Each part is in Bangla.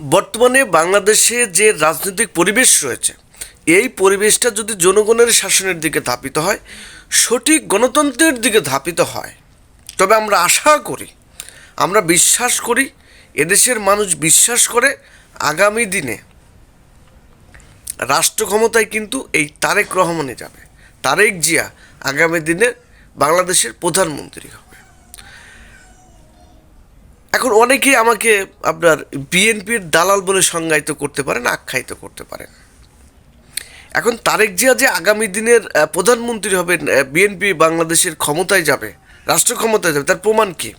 বর্তমানে বাংলাদেশে যে রাজনৈতিক পরিবেশ রয়েছে, এই পরিবেশটা যদি জনগণের শাসনের দিকে ধাপিত হয়, সঠিক গণতন্ত্রের দিকে ধাপিত হয়, তবে আমরা আশা করি, আমরা বিশ্বাস করি, এদেশের মানুষ বিশ্বাস করে আগামী দিনে রাষ্ট্র ক্ষমতায় কিন্তু এই তারেক রহমানই যাবে। তারেক জিয়া আগামী দিনে বাংলাদেশের প্রধানমন্ত্রী হবে এখন অনেকেই আমাকে আপনার বিএনপির দালাল বলে সংজ্ঞায়িত করতে পারেন, আখ্যায়িত করতে পারেন। এখন তারেক জিয়া যে আগামী দিনের প্রধানমন্ত্রী হবেন বিএনপি বাংলাদেশের ক্ষমতায় যাবে, রাষ্ট্র ক্ষমতায় যাবে, তার প্রমাণ কি?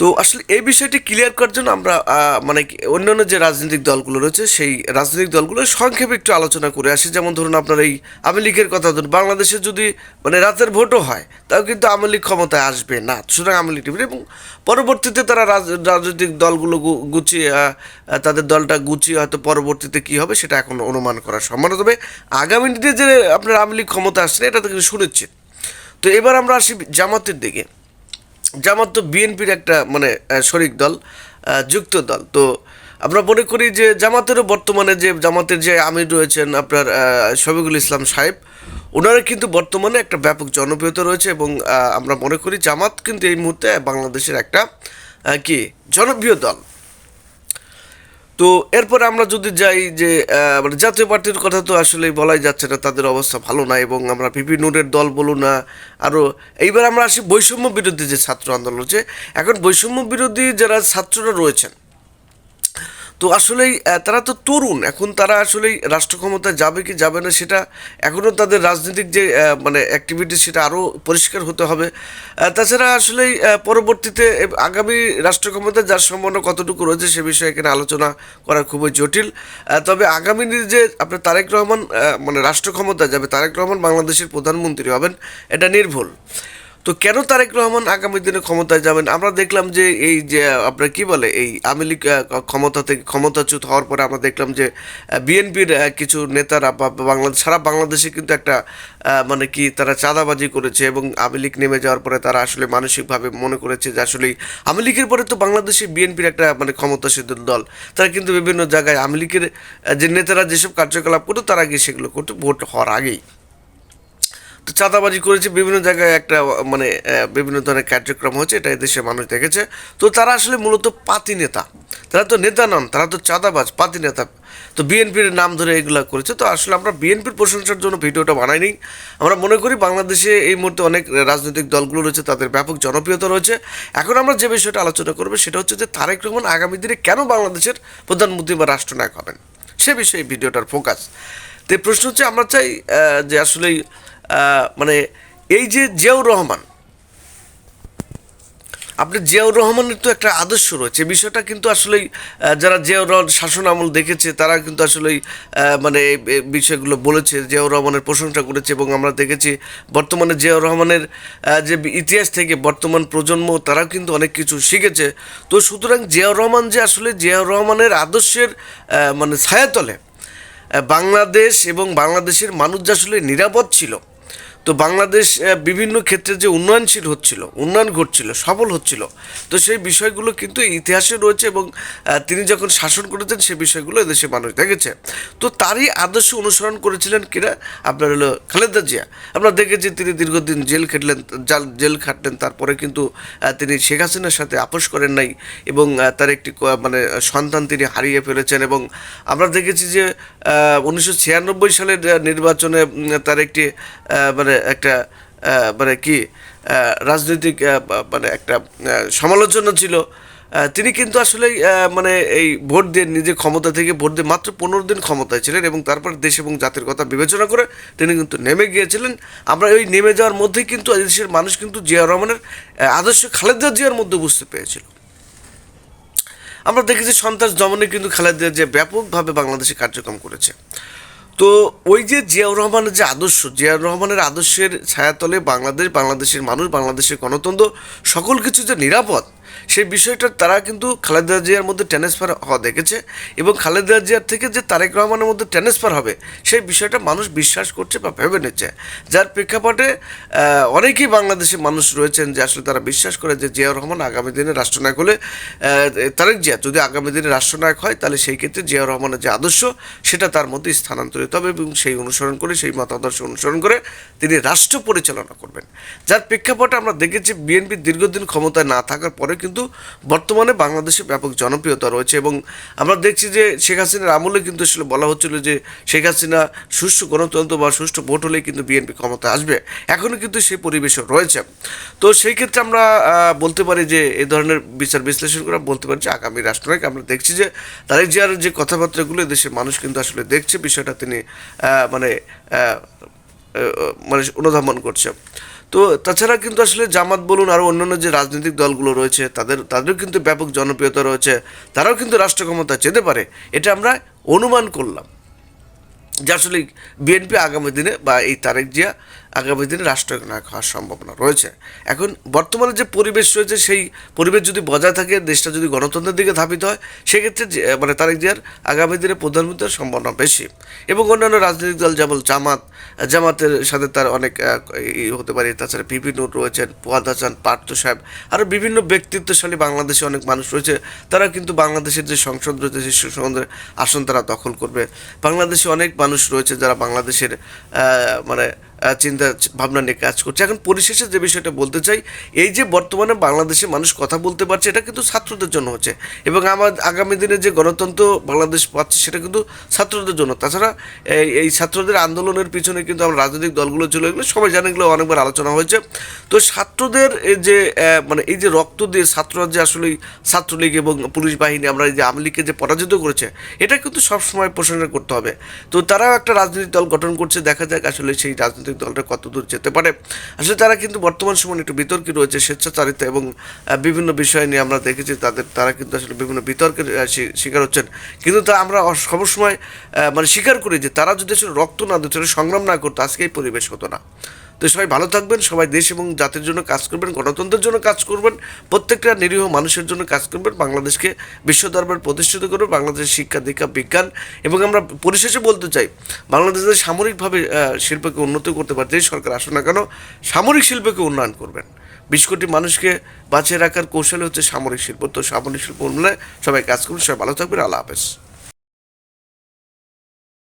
তো আসলে এই বিষয়টি ক্লিয়ার করার জন্য আমরা মানে অন্যান্য যে রাজনৈতিক দলগুলো রয়েছে, সেই রাজনৈতিক দলগুলো সংক্ষেপে একটু আলোচনা করে আসি। যেমন ধরুন আপনার এই আওয়ামী লীগের কথা ধরুন, বাংলাদেশে যদি মানে রাতের ভোটও হয়, তাও কিন্তু আওয়ামী লীগ ক্ষমতায় আসবে না। সুতরাং আওয়ামী লীগ এবং পরবর্তীতে তারা রাজ- রাজনৈতিক দলগুলো গুছিয়ে তাদের দলটা গুছিয়ে হয়তো পরবর্তীতে কী হবে সেটা এখন অনুমান করা সম্ভব। তবে আগামী দিনে যে আপনার আওয়ামী লীগ ক্ষমতা আসছে, এটা তো কিন্তু সুনিশ্চিত। তো এবার আমরা আসি জামাতের দিকে। জামাত তো বিএনপির একটা মানে শরিক দল যুক্ত দল। তো আমরা মনে করি যে জামাতেরও বর্তমানে যে, জামাতের যে আমির রয়েছেন আপনার শফিকুল ইসলাম সাহেব ওনারা কিন্তু বর্তমানে একটা ব্যাপক জনপ্রিয়তা রয়েছে এবং আমরা মনে করি জামাত কিন্তু এই মুহূর্তে বাংলাদেশের একটা কি, জনপ্রিয় দল। তো এরপর আমরা যদি যাই যে মানে জাতীয় পার্টির কথা তো আসলে বলাই যাচ্ছে না, তাদের অবস্থা ভালো না এবং আমরা পিপি নুরের দল বলুন না আরও এইবার আমরা আসি বৈষম্য বিরোধী যে ছাত্র আন্দোলন হচ্ছে। এখন বৈষম্য বিরোধী যারা ছাত্ররা রয়েছেন তো আসলেই তারা তো তরুণ, এখন তারা আসলেই রাষ্ট্র ক্ষমতায় যাবে কি যাবে না সেটা এখনও তাদের রাজনৈতিক যে মানে অ্যাক্টিভিটি সেটা আরও পরিষ্কার হতে হবে। তাছাড়া আসলেই পরবর্তীতে আগামী রাষ্ট্র ক্ষমতায় যার সম্ভাবনা কতটুকু রয়েছে সে বিষয়ে এখানে আলোচনা করা খুবই জটিল। তবে আগামী দিনে যে আপনার তারেক রহমান মানে রাষ্ট্র ক্ষমতায় যাবে, তারেক রহমান বাংলাদেশের প্রধানমন্ত্রী হবেন, এটা নির্ভুল। তো কেন তারেক রহমান আগামী দিনে ক্ষমতায় যাবেন? আমরা দেখলাম যে এই যে, আপনার কি বলে, এই আওয়ামী লীগ ক্ষমতা থেকে, ক্ষমতাচ্যুত হওয়ার পরে আমরা দেখলাম যে বিএনপির কিছু নেতারা বা বাংলাদেশ, সারা বাংলাদেশে কিন্তু একটা মানে কি তারা চাঁদাবাজি করেছে এবং আওয়ামী লীগ নেমে যাওয়ার পরে তারা আসলে মানসিকভাবে মনে করেছে যে আসলে আওয়ামী লীগের পরে তো বাংলাদেশে বিএনপির একটা মানে ক্ষমতাসীন দল। তারা কিন্তু বিভিন্ন জায়গায় আওয়ামী লীগের যে নেতারা যেসব কার্যকলাপ করতো, তারা গিয়ে সেগুলো করতো, ভোট হওয়ার আগেই। চাঁদাবাজি করেছে, বিভিন্ন জায়গায় একটা মানে বিভিন্ন ধরনের কার্যক্রম হচ্ছে এটা দেশের মানুষ দেখেছে। তো তারা আসলে মূলত পাতি নেতা। তারা তো নেতা নন, তারা তো চাঁদাবাজ, পাতি নেতা। তো বিএনপির নাম ধরে এগুলা করেছে। তো আসলে আমরা বিএনপির প্রশংসার জন্য ভিডিওটা বানাইনি। আমরা মনে করি বাংলাদেশে এই মুহূর্তে অনেক রাজনৈতিক দলগুলো রয়েছে, তাদের ব্যাপক জনপ্রিয়তা রয়েছে। এখন আমরা যে বিষয়টা আলোচনা করব, সেটা হচ্ছে যে তারেক রহমান আগামী দিনে কেন বাংলাদেশের প্রধানমন্ত্রী বা রাষ্ট্রনায়ক হবেন? সে বিষয়ে ভিডিওটার ফোকাস তো প্রশ্ন হচ্ছে, আমরা চাই যে আসলেই মানে এই যে জিয়াউর রহমান, আপনি জিয়াউর রহমানের তো একটা আদর্শ রয়েছে। বিষয়টা কিন্তু আসলেই যারা জিয়াউর রহমান শাসন আমল দেখেছে, তারা কিন্তু আসলেই মানে বিষয়গুলো বলেছে, জিয়াউর রহমানের প্রশংসা করেছে এবং আমরা দেখেছি বর্তমানে জিয়াউর রহমানের যে ইতিহাস থেকে বর্তমান প্রজন্ম, তারাও কিন্তু অনেক কিছু শিখেছে। তো সুতরাং জিয়াউর রহমান যে আসলে জিয়াউর রহমানের আদর্শের মানে ছায়াতলে বাংলাদেশ এবং বাংলাদেশের মানুষ যে আসলে নিরাপদ ছিল তো বাংলাদেশ বিভিন্ন ক্ষেত্রে যে উন্নয়নশীল হচ্ছিল উন্নয়ন ঘটছিল সফল হচ্ছিল তো সেই বিষয়গুলো কিন্তু ইতিহাসে রয়েছে এবং তিনি যখন শাসন করেছেন সেই বিষয়গুলো এদেশে মানুষ দেখেছে। তো তারই আদর্শ অনুসরণ করেছিলেন কিনা? আপনার হলো খালেদা জিয়া। আমরা দেখেছি তিনি দীর্ঘদিন জেল খেটলেন জাল- খাটলেন তারপরে কিন্তু তিনি শেখ হাসিনার সাথে আপোষ করেন নাই এবং তার একটি মানে সন্তান তিনি হারিয়ে ফেলেছেন এবং আমরা দেখেছি যে উনিশশো ছিয়ানব্বই সালের নির্বাচনে তার একটি আহ, মানে একটা মানে কি রাজনৈতিক মানে একটা সমালোচনা ছিল। তিনি কিন্তু আসলে মানে এই ভোট দিয়ে নিজে ক্ষমতা থেকে ভোট দিয়ে মাত্র পনেরো দিন ক্ষমতায় ছিলেন এবং তারপর দেশ এবং জাতির কথা বিবেচনা করে তিনি কিন্তু নেমে গিয়েছিলেন। আমরা ওই নেমে যাওয়ার মধ্যেই কিন্তু দেশের মানুষ কিন্তু জিয়া রহমানের আদর্শ খালেদা জিয়ার মধ্যে বুঝতে পেরেছিল আমরা দেখেছি সন্ত্রাস দমনে কিন্তু খালেদা যে ব্যাপকভাবে বাংলাদেশে কার্যক্রম করেছে। তো ওই যে জিয়াউর রহমানের যে আদর্শ, জিয়াউর রহমানের আদর্শের ছায়াতলে বাংলাদেশ, বাংলাদেশের মানুষ, বাংলাদেশের গণতন্ত্র, সকল কিছু যে নিরাপদ সেই বিষয়টা তারা কিন্তু খালেদা জিয়ার মধ্যে ট্রান্সফার হওয়া দেখেছে এবং খালেদা জিয়ার থেকে যে তারেক রহমানের মধ্যে ট্রান্সফার হবে, সেই বিষয়টা মানুষ বিশ্বাস করছে বা ভেবে নিচ্ছে। যার প্রেক্ষাপটে অনেকেই বাংলাদেশে মানুষ রয়েছেন যে আসলে তারা বিশ্বাস করে যে জিয়াউর রহমান আগামী দিনে রাষ্ট্রনায়ক হলে তারেক জিয়া যদি আগামী দিনে রাষ্ট্রনায়ক হয়, তাহলে সেই ক্ষেত্রে জিয়াউর রহমানের যে আদর্শ, সেটা তার মধ্যে স্থানান্তরিত হবে এবং সেই অনুসরণ করে, সেই মতাদর্শ অনুসরণ করে তিনি রাষ্ট্র পরিচালনা করবেন। যার প্রেক্ষাপটে আমরা দেখেছি, বিএনপি দীর্ঘদিন ক্ষমতায় না থাকার পরে কিন্তু বর্তমানে বাংলাদেশে ব্যাপক জনপ্রিয়তা রয়েছে এবং আমরা দেখছি যে শেখ হাসিনার আমলে কিন্তু আসলে বলা হচ্ছিল যে শেখ হাসিনা সুষ্ঠু গণতন্ত্র বা সুষ্ঠু ভোট হলেই কিন্তু বিএনপি ক্ষমতা আসবে। এখনও কিন্তু সেই পরিবেশও রয়েছে। তো সেই ক্ষেত্রে আমরা বলতে পারি যে এই ধরনের বিচার বিশ্লেষণ করে বলতে পারি যে আগামী রাষ্ট্রনায়ক আমরা দেখছি যে তারেক জিয়ার যে কথাবার্তাগুলো দেশের মানুষ কিন্তু আসলে দেখছে, বিষয়টা তিনি মানে মানে অনুধাবন করছে। তো তাছাড়া কিন্তু আসলে জামাত বলুন আরও অন্যান্য যে রাজনৈতিক দলগুলো রয়েছে, তাদের, তাদেরও কিন্তু ব্যাপক জনপ্রিয়তা রয়েছে, তারাও কিন্তু রাষ্ট্র ক্ষমতা যেতে পারে। এটা আমরা অনুমান করলাম যে আসলে বিএনপি আগামী দিনে বা এই তারেক জিয়া আগামী দিনে রাষ্ট্রনায়ক হওয়ার সম্ভাবনা রয়েছে। এখন বর্তমানে যে পরিবেশ রয়েছে, সেই পরিবেশ যদি বজায় থাকে, দেশটা যদি গণতন্ত্রের দিকে ধাবিত হয়, সেক্ষেত্রে মানে তারেক জিয়ার আগামী দিনে প্রধানমন্ত্রী হওয়ার সম্ভাবনা বেশি। এবং অন্যান্য রাজনৈতিক দল যেমন জামাত জামাতের সাথে তার অনেক ই হতে পারে। তাছাড়া নুর রয়েছেন ফুয়াদ হাসান, পার্থ সাহেব, আরও বিভিন্ন ব্যক্তিত্বশালী বাংলাদেশে অনেক মানুষ রয়েছে। তারা কিন্তু বাংলাদেশের যে সংসদ রয়েছে, সেই সংসদের আসন তারা দখল করবে। বাংলাদেশে অনেক মানুষ রয়েছে যারা বাংলাদেশের মানে চিন্তা, ভাবনা নিয়ে কাজ করছে। এখন পরিশেষে যে বিষয়টা বলতে চাই, এই যে বর্তমানে বাংলাদেশে মানুষ কথা বলতে পারছে, এটা কিন্তু ছাত্রদের জন্য হচ্ছে। এবং আমার আগামী দিনে যে গণতন্ত্র বাংলাদেশ পাচ্ছে, সেটা কিন্তু ছাত্রদের জন্য। তাছাড়া এই ছাত্রদের আন্দোলনের পিছনে কিন্তু আমরা রাজনৈতিক দলগুলো চলে গেলে সবাই জানে, এগুলো অনেকবার আলোচনা হয়েছে। তো ছাত্রদের যে মানে এই যে রক্ত দিয়ে ছাত্ররা যে আসলে ছাত্রলীগ এবং পুলিশ বাহিনী, আমরা এই যে আওয়ামী লীগকে যে পরাজিত করেছে, এটা কিন্তু সবসময় প্রশংসা করতে হবে। তো তারাও একটা রাজনৈতিক দল গঠন করছে, দেখা যাক আসলে সেই রাজনৈতিক দলটা কত দূর যেতে পারে। আসলে তারা কিন্তু বর্তমান সময়ে একটু বিতর্কে রয়েছে, স্বেচ্ছাচারিতা এবং বিভিন্ন বিষয় নিয়ে আমরা দেখেছি তাদের, তারা কিন্তু আসলে বিভিন্ন বিতর্কের শিকার হচ্ছেন। কিন্তু তা আমরা সবসময় মানে স্বীকার করি যে তারা যদি আসলে রক্ত না দিত সংগ্রাম না করতো, আজকে এই পরিবেশ হতো না। তো সবাই ভালো থাকবেন, সবাই দেশ এবং জাতির জন্য কাজ করবেন, গণতন্ত্রের জন্য কাজ করবেন, প্রত্যেকটা নিরীহ মানুষের জন্য কাজ করবেন, বাংলাদেশকে বিশ্ব দরবার প্রতিষ্ঠিত করবে বাংলাদেশের শিক্ষা, দীক্ষা, বিজ্ঞান এবং আমরা পরিশেষে বলতে চাই বাংলাদেশের সামরিকভাবে শিল্পকে উন্নত করতে পারে, যেই সরকার আসুন না কেন, সামরিক শিল্পকে উন্নয়ন করবেন। বিশ কোটি মানুষকে বাঁচিয়ে রাখার কৌশল হচ্ছে সামরিক শিল্প। তো সামরিক শিল্প উন্নয়নে সবাই কাজ করুন, সবাই ভালো থাকবেন, আল্লাহ হাফেজ।